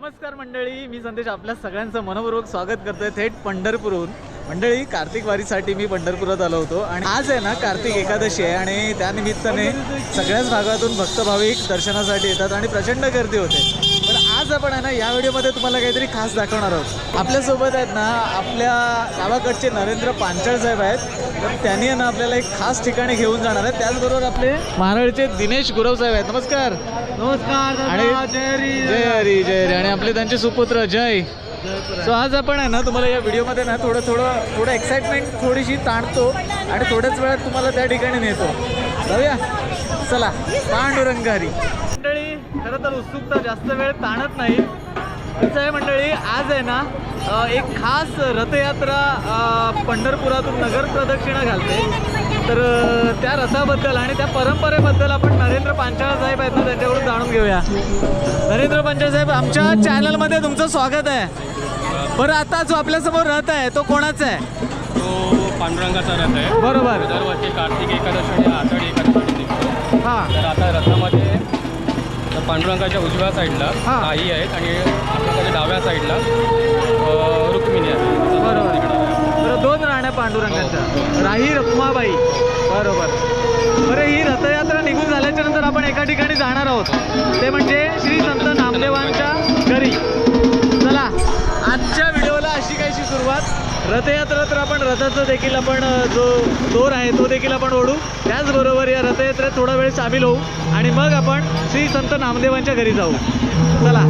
नमस्कार मंडळी मी संदेश आपल्या सगळ्यांचं मनपूर्वक स्वागत करतोय थेट पंढरपूरहून. मंडळी कार्तिक वारीसाठी मी पंढरपुरात आलो होतो आणि आज आहे ना कार्तिक एकादशी आहे आणि त्यानिमित्ताने सगळ्याच भागातून भक्त भाविक दर्शनासाठी येतात आणि प्रचंड गर्दी होते. पण आज आपण आहे ना या व्हिडिओमध्ये तुम्हाला काहीतरी खास दाखवणार आहोत. आपल्यासोबत आहेत ना आपल्या गावाकडचे नरेंद्र पांचाळ साहेब आहेत. तर त्यांनी ना आपल्याला एक खास ठिकाणी घेऊन जाणार आहे त्याचबरोबर आपले महाराळचे दिनेश गुरव साहेब आहेत. नमस्कार. नमस्कार आणि जय हरी. जय हरी आणि आपले त्यांचे सुपुत्र जय. सो आज आपण आहे ना तुम्हाला या व्हिडिओमध्ये ना थोडं थोडं थोडं एक्साइटमेंट थोडीशी ताणतो आणि थोड्याच वेळात तुम्हाला त्या ठिकाणी नेतो. जाऊया. चला पांडुरंग हरी. मंडळी खरं तर उत्सुकता जास्त वेळ ताणत नाही. आहे मंडळी आज आहे ना एक खास रथयात्रा पंढरपुरातून नगर प्रदक्षिणा घालते. तर त्या रथाबद्दल आणि त्या परंपरेबद्दल आपण नरेंद्र पांचाळ साहेब आहेत ना त्यांच्याकडून जाणून घेऊया. नरेंद्र पांचाळ साहेब आमच्या चॅनलमध्ये तुमचं स्वागत आहे. बरं आता जो आपल्यासमोर रथ आहे तो कोणाचा आहे? तो पांडुरंगाचा रथ आहे. बरोबर. दरवर्षी कार्तिक एकादशी पांडुरंगाच्या उजव्या साईडला हा. आई आहेत आणि आपल्याकडे डाव्या साईडला अ, रुक्मिणी आहे बरोबर. बरं दोन राण्या पांडुरंगाच्या. राही रखुमाबाई. बरोबर. बरं ही रथयात्रा निघून झाल्याच्यानंतर आपण एका ठिकाणी जाणार आहोत. ते म्हणजे श्री संत नामदेवांच्या घरी. चला आजच्या व्हिडिओला अशी काहीशी सुरुवात. रथयात्रा तर आपण रथाचा देखील आपण जो दोर आहे तो देखील आपण ओढू. त्याचबरोबर या रथयात्रेत थोडा वेळ सामील होऊ आणि मग आपण श्री संत नामदेवांच्या घरी जाऊ. चला.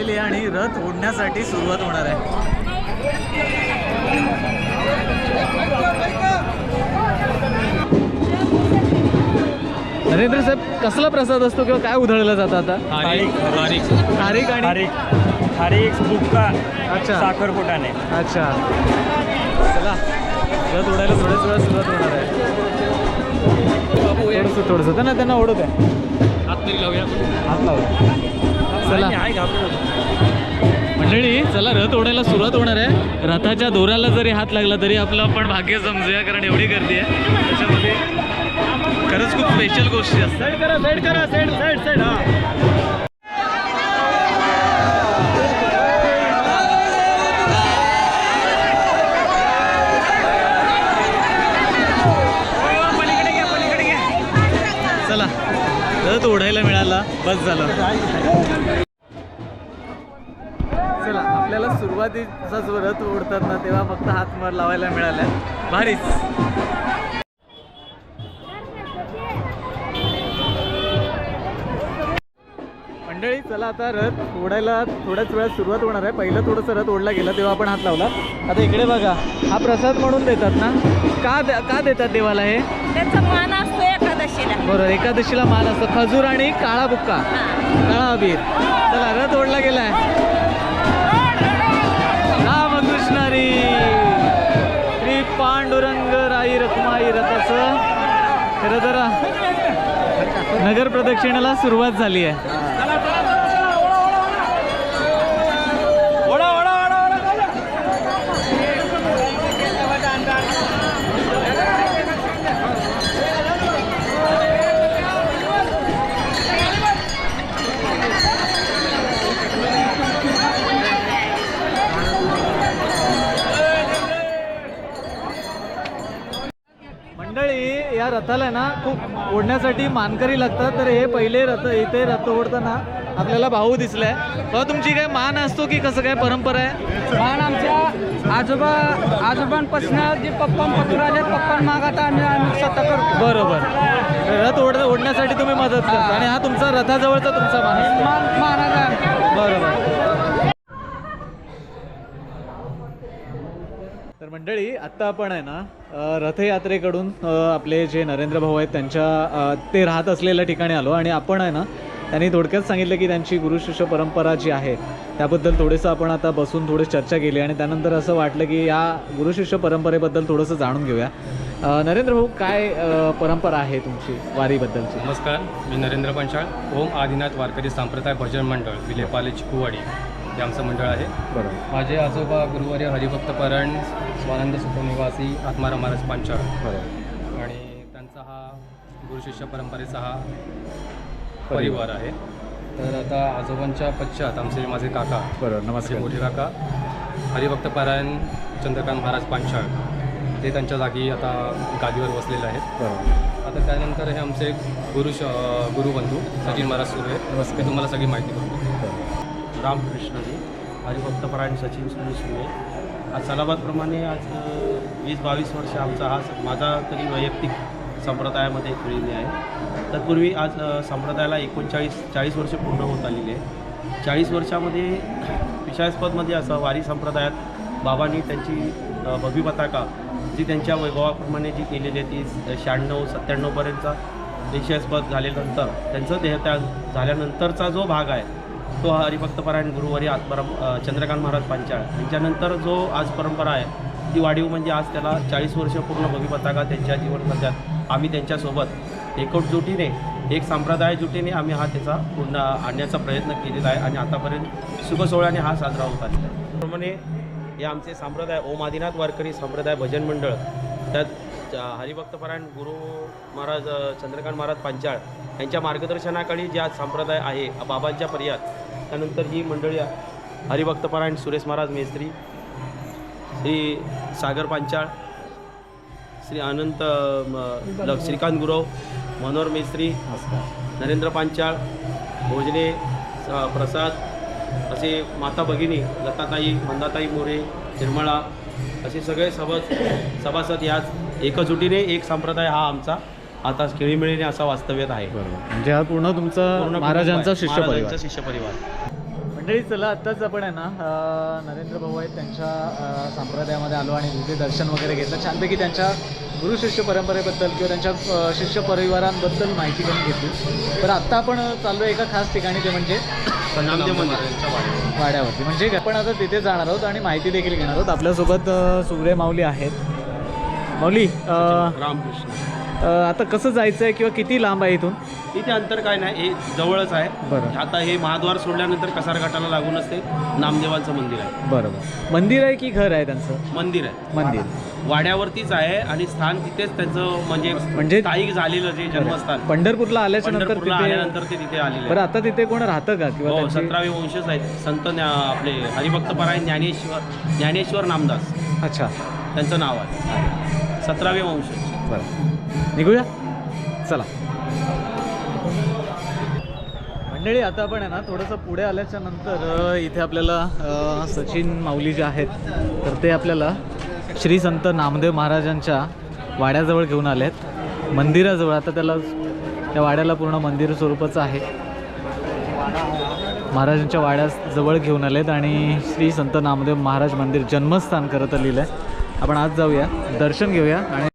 झालेली आहे आणि रथ ओढण्यासाठी सुरुवात होणार आहे. नरेंद्र साहेब कसला प्रसाद असतो किंवा काय उधळलं जातं आता? खारीक आणि खारीक खारीक बुक्का. अच्छा. साखर फुटाणे अच्छा. चला. रथ ओढायला थोड्याच वेळा सुरुवात होणार आहे. थोडंसं थोडंसं. त्यांना त्यांना ओढत आहे हात लावूया हात लावू चला. मंडळी चला रथ ओढायला सुरुवात होणार आहे. रथाच्या दोऱ्याला जरी हात लागला तरी आपलं आपण भाग्य समजूया कारण एवढी गर्दी आहे. त्याच्यामध्ये खरंच खूप स्पेशल गोष्टी असतात. करा साईड करा साईड साईड साईड हा. चला रथ ओढायला मिळाला. बस झालं. सुरुवातीचाच रथ ओढतात ना तेव्हा फक्त हात मार लावायला मिळाल्या. भारीच. मंडळी चला आता रथ ओढायला थोड्याच वेळात सुरुवात होणार आहे. पहिलं थोडंसं रथ ओढला गेला तेव्हा आपण हात लावला. आता इकडे बघा हा प्रसाद म्हणून देतात ना? का दे- का देतात देवाला हे? त्याचा मान असतो एकादशीला. बरोबर एकादशीला मान असतो. खजूर आणि काळा बुक्का. काळा अबीर. चला रथ ओढला गेलाय. रथाचं. खरं तर नगर प्रदक्षिणेला सुरुवात झाली आहे. रथाला आहे ना खूप ओढण्यासाठी मानकरी लागतात. तर हे पहिले रथ इथे रथ ओढताना आपल्याला भाऊ दिसलाय. भाऊ तुमची काय मान असतो की कसं काय परंपरा आहे? मान आमच्या आजोबा आजोबांपासून जे पप्पांपासून आले पप्पां मागाता आम्ही आम्ही स्वतः करतो. बरोबर. रथ ओढ ओढण्यासाठी तुम्ही मदत करता. आणि हा तुमचा रथाजवळचा तुमचा मान असतो. मान महाराज बरोबर तर मंडळी आत्ता आपण आहे ना रथयात्रेकडून आपले जे नरेंद्र भाऊ आहेत त्यांच्या ते राहत असलेल्या ठिकाणी आलो. आणि आपण आहे ना त्यांनी थोडक्यात सांगितलं की त्यांची गुरुशिष्य परंपरा जी आहे त्याबद्दल थोडंसं आपण आता बसून थोडी चर्चा केली. आणि त्यानंतर असं वाटलं की या गुरुशिष्य परंपरेबद्दल थोडंसं जाणून घेऊया. नरेंद्र भाऊ काय परंपरा आहे तुमची वारीबद्दलची? नमस्कार मी नरेंद्र पंचाळ ओम आदिनाथ वारकरी संप्रदाय भजन मंडळ विलेपाले चिकुवाडी. हे आमचं मंडळ आहे. बरोबर. माझे आजोबा गुरुवारी हरिभक्त परण स्वानंद सुखनिवासी आत्माराम महाराज पंचाळ. बरोबर. आणि त्यांचा हा गुरुशिष्य परंपरेचा हा परिवार. आहे. तर आता आजोबांच्या पश्चात आमचे माझे काका बरोबर माझे नमस्कार मोठे काका हरिभक्त पारायण चंद्रकांत महाराज पांचाळ ते त्यांच्या जागी आता गादीवर बसलेले आहेत. बरोबर. आता त्यानंतर हे आमचे गुरु श गुरुबंधू सचिन महाराज सुरे नमस्कार. ते तुम्हाला सगळी माहिती करतो रामकृष्णजी हरिभक्तपरायण सचिन सुनील शिंदे. आज सलाबादप्रमाणे आज वीस बावीस वर्ष आमचा हा माझा तरी वैयक्तिक संप्रदायामध्ये खेळलेली आहे. तत्पूर्वी आज संप्रदायाला एकोणचाळीस चाळीस वर्ष पूर्ण होत आलेली आहे. चाळीस वर्षामध्ये विषयास्पदमध्ये असं वारी संप्रदायात बाबांनी त्यांची अ, भगवी पताका जी त्यांच्या वैभवाप्रमाणे जी केलेली आहे ती शहाण्णव सत्त्याण्णवपर्यंतचा विषयास्पद झाल्यानंतर त्यांचं देहत्याग झाल्यानंतरचा जो भाग आहे तो हरिभक्तपरायण गुरुवारी आज अ, चंद्रकांत महाराज पांचाळ. यांच्यानंतर जो आज परंपरा आहे ती वाढीव म्हणजे आज त्याला चाळीस वर्ष पूर्ण भगवी पताका त्यांच्या जीवनपथात आम्ही त्यांच्यासोबत एकटजुटीने एक संप्रदाय जुटीने आम्ही हा त्याचा पूर्ण आणण्याचा प्रयत्न केलेला आहे आणि आतापर्यंत सुखसोहळ्याने हा साजरा होत आलेला आहे. त्याप्रमाणे हे आमचे संप्रदाय ओम आदिनाथ वारकरी संप्रदाय भजन मंडळ त्यात हरिभक्तपरायण गुरु महाराज चंद्रकांत महाराज पांचाळ यांच्या मार्गदर्शनाखाली आज संप्रदाय आहे बाबांच्या पर्यात त्यानंतर ही मंडळी आहे. हरिभक्तपरायण सुरेश महाराज मेस्त्री श्री सागर पांचाळ श्री अनंत म, श्रीकांत गुरव मनोहर मेस्त्री नरेंद्र पांचाळ भोजने स- प्रसाद असे माता भगिनी लताताई मंदाताई मोरे निर्मळा असे सगळे सभास सभासद याच एकजुटीने एक संप्रदाय हा आमचा आता खेळीमेळीने असा वास्तव्यात आहे. बरोबर. म्हणजे हा पूर्ण तुमचा पूर्ण महाराजांचा कुटुंब आहे. शिष्य परिवार महाराजांचा शिष्य परिवार मंडळी चला आत्ताच आपण आहे ना अं, नरेंद्र भाऊ आहेत त्यांच्या अं, संप्रदायामध्ये आलो आणि तिथे दर्शन वगैरे घेतलं. छानपैकी त्यांच्या गुरु शिष्य परंपरेबद्दल किंवा त्यांच्या अं, शिष्य परिवारांबद्दल माहिती करून घेतली. तर आत्ता आपण चाललो एका खास ठिकाणी ते म्हणजे नामदेव मंदिर. महाराजांच्या वाड्यावर. वाड्यावरती. म्हणजे आपण आता तिथे जाणार आहोत आणि माहिती देखील घेणार आहोत. आपल्यासोबत अं, सुरे माऊली आहेत. माऊली अं, रामकृष्ण. आता कसं जायचं आहे किंवा किती लांब आहे इथून? इथे अंतर काय नाही हे जवळच आहे. बरं. आता हे महाद्वार सोडल्यानंतर कसार घाटाला लागूनच ते नामदेवांचं मंदिर आहे. बरोबर. मंदिर आहे की घर आहे त्यांचं? मंदिर आहे. मंदिर. वाड्यावरतीच आहे आणि स्थान तिथेच त्यांचं म्हणजे म्हणजे- स्थायिक झालेलं जे जन्मस्थान. पंढरपूरला आल्याच्यानंतर पंढरपूरला तिथे आल्यानंतर ते तिथे आलेले बरं आहे. आता तिथे कोण राहतं का किंवा हो त्यांची- सतरावे वंशज आहेत. संत ज्ञा- आपले हरिभक्तपरायण ज्ञानेश्वर ज्ञानेश्वर नामदास. अच्छा. त्यांचं नाव आहे. सतरावे वंशज. बरं. निघूया? चला. मंडळी आता आपण आहे ना थोडंसं पुढे आल्याच्यानंतर इथे आपल्याला सचिन माऊली जे आहेत तर ते आपल्याला श्री संत नामदेव महाराजांच्या वाड्याजवळ घेऊन आले आहेत मंदिराजवळ आता त्याला त्या वाड्याला पूर्ण मंदिर स्वरूपाचं आहे. महाराजांच्या वाड्याजवळ घेऊन आलेत आणि श्री संत नामदेव महाराज मंदिर जन्मस्थान करत लिहिलं आहे आपण आज जाऊया दर्शन घेऊया आणि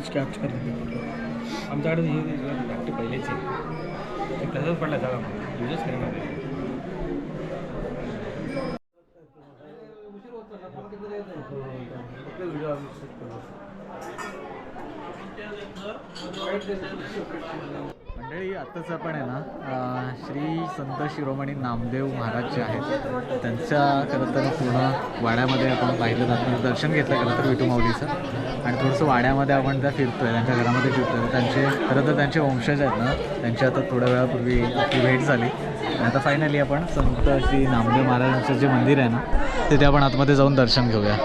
थोडंच कॅप्चर आमच्याकडे हे धाकटे पहिलेच आहे. तसंच पडला जागा युजच करणार मंडळी आत्ताच आपण आहे ना श्री संत शिरोमणी नामदेव महाराज जे आहेत त्यांच्या खरं तर पूर्ण वाड्यामध्ये आपण पाहिलं जातं. दर्शन घेतलं खरं तर विठू माऊलीचं. आणि थोडंसं वाड्यामध्ये आपण त्या फिरतोय त्यांच्या घरामध्ये फिरतोय. त्यांचे खरं तर त्यांचे वंशज आहेत ना त्यांची आता थोड्या वेळापूर्वी आपली भेट झाली. आणि आता फायनली आपण संत श्री नामदेव महाराजांचं जे मंदिर आहे ना तिथे आपण आतमध्ये जाऊन दर्शन घेऊया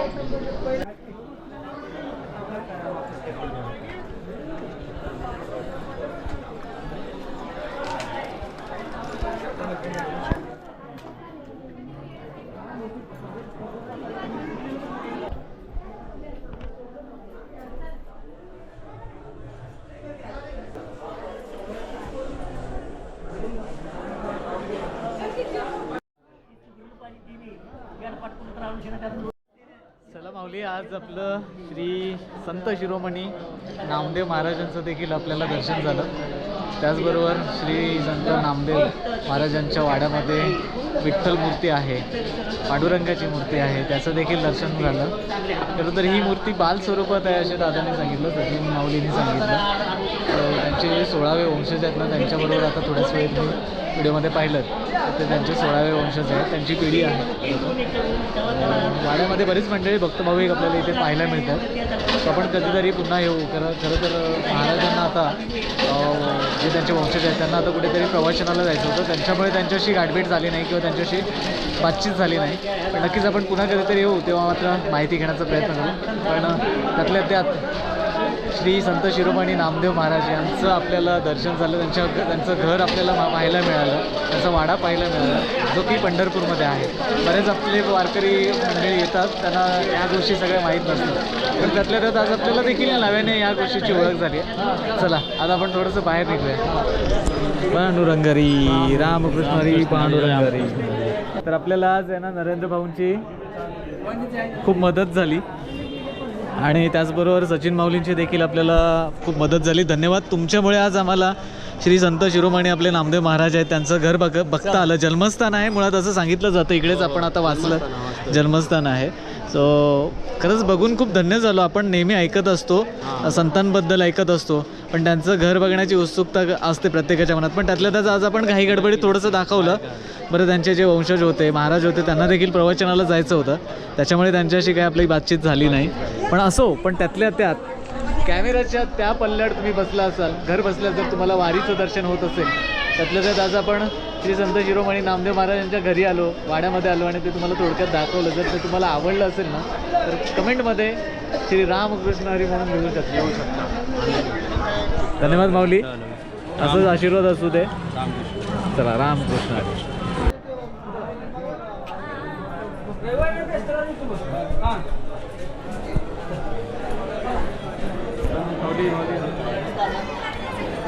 चला माऊली आज आपलं श्री संत शिरोमणी नामदेव महाराजांचं देखील आपल्याला दर्शन झालं. त्याचबरोबर श्री संत नामदेव महाराजांच्या वाड्यामध्ये विठ्ठल मूर्ती आहे पांडुरंगाची मूर्ती आहे त्याचं देखील दर्शन झालं. खरं तर ही मूर्ती बाल स्वरूपात आहे असे दादाने सांगितलं सचिन माऊलीने सांगितलं. त्यांचे जे सोळावे वंशज आहेत ना त्यांच्याबरोबर आता थोड्याच वेळेत मी व्हिडिओमध्ये पाहिलं तर ते त्यांचे सोळावे वंशज आहेत त्यांची पिढी आहे. वाड्यामध्ये बरीच मंडळी भक्तभाविक आपल्याला इथे पाहायला मिळतात. तर आपण कधीतरी पुन्हा येऊ. खरं खरं तर महाराजांना आता जे त्यांचे वंशज आहेत त्यांना आता कुठेतरी प्रवचनाला जायचं होतं. त्यांच्यामुळे त्यांच्याशी गाठभेट झाली नाही किंवा त्यांच्याशी बातचीत झाली नाही. पण नक्कीच आपण पुन्हा कधीतरी येऊ तेव्हा मात्र माहिती घेण्याचा प्रयत्न करू. पण त्यातल्या त्यात श्री संत शिरोमणी नामदेव महाराज यांचं आपल्याला दर्शन झालं त्यांच्या त्यांचं घर आपल्याला मा- पाहायला मिळालं त्यांचा वाडा पाहायला मिळाला जो की पंढरपूरमध्ये आहे. बरेच आपले वारकरी मंडळी येतात त्यांना या गोष्टी सगळ्या माहीत नसतात. पण त्यातल्या त्यात आज आपल्याला देखील नव्याने या गोष्टीची ओळख झाली आहे. चला आज आपण थोडंसं बाहेर निघूया. पांडुरंगरी रामकृष्णरी पांडुरंगरी. तर आपल्याला आज आहे ना नरेंद्र भाऊंची खूप मदत झाली. आणि त्याचबरोबर सचिन माऊलींची देखील आपल्याला खूप मदत झाली. धन्यवाद. तुमच्यामुळे आज आम्हाला श्री संत शिरोमणी आपले नामदेव महाराज आहेत. त्यांचं घर बघ बघता आलं. जन्मस्थान आहे. मुळात असं सांगितलं जातं. इकडेच आपण आता वाचलं. जन्मस्थान आहे. सो खरंच बघून खूप धन्य झालो. आपण नेहमी ऐकत असतो. संतांबद्दल ऐकत असतो. पण त्यांचं घर बघण्याची उत्सुकता असते प्रत्येकाच्या मनात. पण त्यातल्या त्यात आज आपण काही गडबडीत थोडंसं दाखवलं. बरं त्यांचे जे वंशज होते महाराज होते त्यांना देखील प्रवचनाला जायचं होतं. त्याच्यामुळे त्यांच्याशी काही आपली बातचीत झाली नाही. पण असो पण त्यातल्या त्यात कॅमेऱ्याच्या त्या पल्ल्यात तुम्ही बसला असाल घर बसल्या जर तुम्हाला वारीचं दर्शन होत असेल त्यातल्या त्यात आज आपण श्री संत शिरोमणी नामदेव महाराज यांच्या घरी आलो वाड्यामध्ये आलो आणि ते तुम्हाला थोडक्यात दाखवलं. जर ते तुम्हाला आवडलं असेल ना तर कमेंटमध्ये श्री रामकृष्ण हरी म्हणून मिळू शकते. येऊ शकता. धन्यवाद माऊली. असंच आशीर्वाद असू दे. चला रामकृष्ण हरी.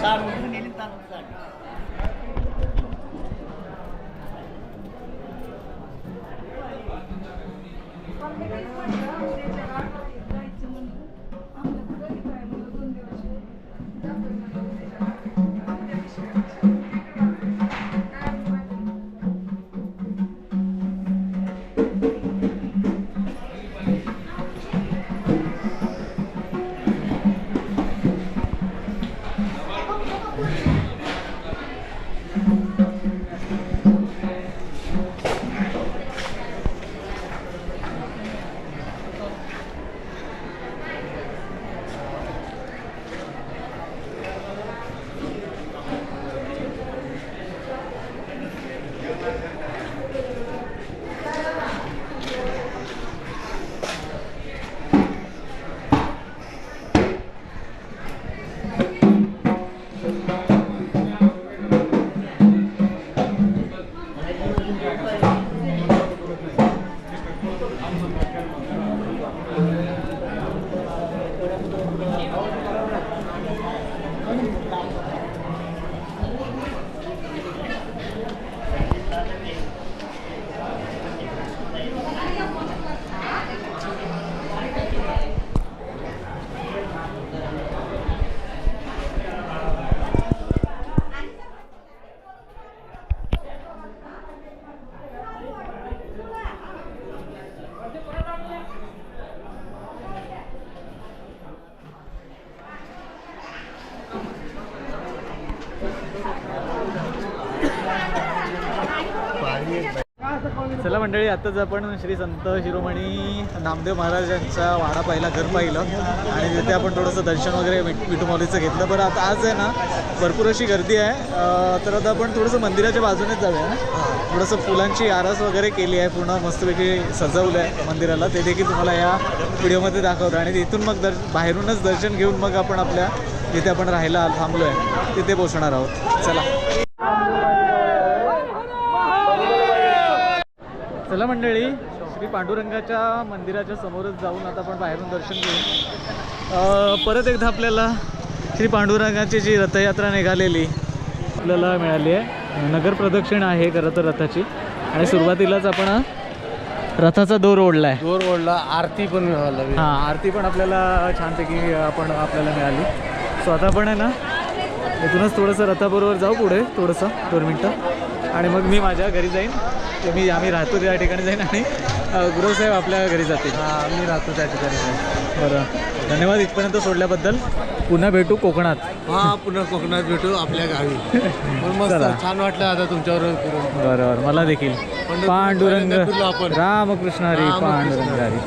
चालू difficult. चला मंडळी आताच आपण श्री संत शिरोमणी नामदेव महाराजांचा वाडा पाहिला घर पाहिलं. आणि तिथे आपण थोडंसं दर्शन वगैरे मिठ- मिठू माऊलीचं घेतलं. बरं आता आज आहे ना भरपूर अशी गर्दी आहे. तर आता आपण थोडंसं मंदिराच्या बाजूनेच जाऊया ना. थोडंसं फुलांची आरस वगैरे केली आहे पूर्ण मस्तपैकी सजवलं आहे मंदिराला. ते देखील तुम्हाला या व्हिडिओमध्ये दाखवतो. आणि तिथून मग दर्श बाहेरूनच दर्शन घेऊन मग आपण आपल्या जिथे आपण राहायला थांबलो आहे तिथे पोहोचणार आहोत. चला. चला मंडळी श्री पांडुरंगाच्या मंदिराच्या समोरच जाऊन आता आपण बाहेरून दर्शन घेऊ. परत एकदा आपल्याला श्री पांडुरंगाची जी रथयात्रा निघालेली आपल्याला मिळाली आहे. नगर प्रदक्षिण आहे खरं तर रथाची. आणि सुरुवातीलाच आपण रथाचा दोर ओढला आहे दोर ओढला आरती पण मिळाली. हां आरती पण आपल्याला छानपैकी आपण आपल्याला मिळाली. सो आता आपण आहे ना इथूनच थोडंसं रथाबरोबर जाऊ पुढे थोडंसं दोन मिनटं. आणि मग मी माझ्या घरी जाईन. ते मी आम्ही राहतो त्या ठिकाणी जाईन आणि गुरुसाहेब आपल्या घरी जातील. मी राहतो त्या ठिकाणी बरं. धन्यवाद इथपर्यंत सोडल्याबद्दल. पुन्हा भेटू कोकणात. हा पुन्हा कोकणात भेटू आपल्या गावी. पण मस्त. छान वाटलं आता तुमच्यावर करून बरं बरं. मला देखील. पांडुरंग आपण. रामकृष्ण हरी पांडुरंग हरी.